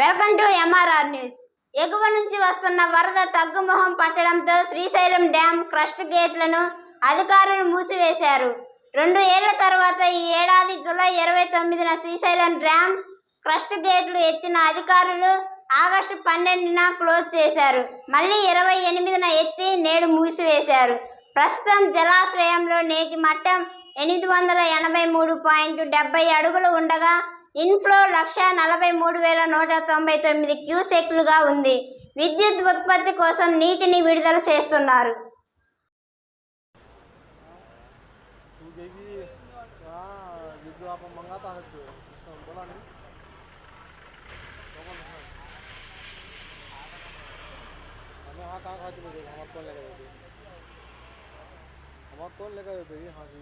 Welcome to MRR news. ఎగువ నుంచి వస్తున్న వరద తగ్గుముఖం పట్టడంతో శ్రీశైలం డ్యాం క్రస్ట్ గేట్లను అధికారులు మూసివేశారు. రెండు ఏళ్ళ తర్వాత ఈ ఏడాది జూలై ఇరవై తొమ్మిదిన శ్రీశైలం డ్యాం క్రస్ట్ గేట్లు ఎత్తిన అధికారులు ఆగస్టు పన్నెండున క్లోజ్ చేశారు. మళ్ళీ ఇరవై ఎనిమిదిన ఎత్తి నేడు మూసివేశారు. ప్రస్తుతం జలాశ్రయంలో నేటి మట్టం ఎనిమిది వందల ఎనభై మూడు పాయింట్ డెబ్బై అడుగులు ఉండగా ఇన్ఫ్లో లక్ష నలభై మూడు వేల నూట తొంభై తొమ్మిది క్యూసెక్లుగా ఉంది విద్యుత్ ఉత్పత్తి కోసం నీటిని విడుదల చేస్తున్నారు तू गई हाँ वीडियो आप मंगाता है तो उसको बोला नहीं कौन है हमें हाँ कहाँ खाती बोले हमारे कौन लेकर देते हमारे कौन लेकर देते हाँ जी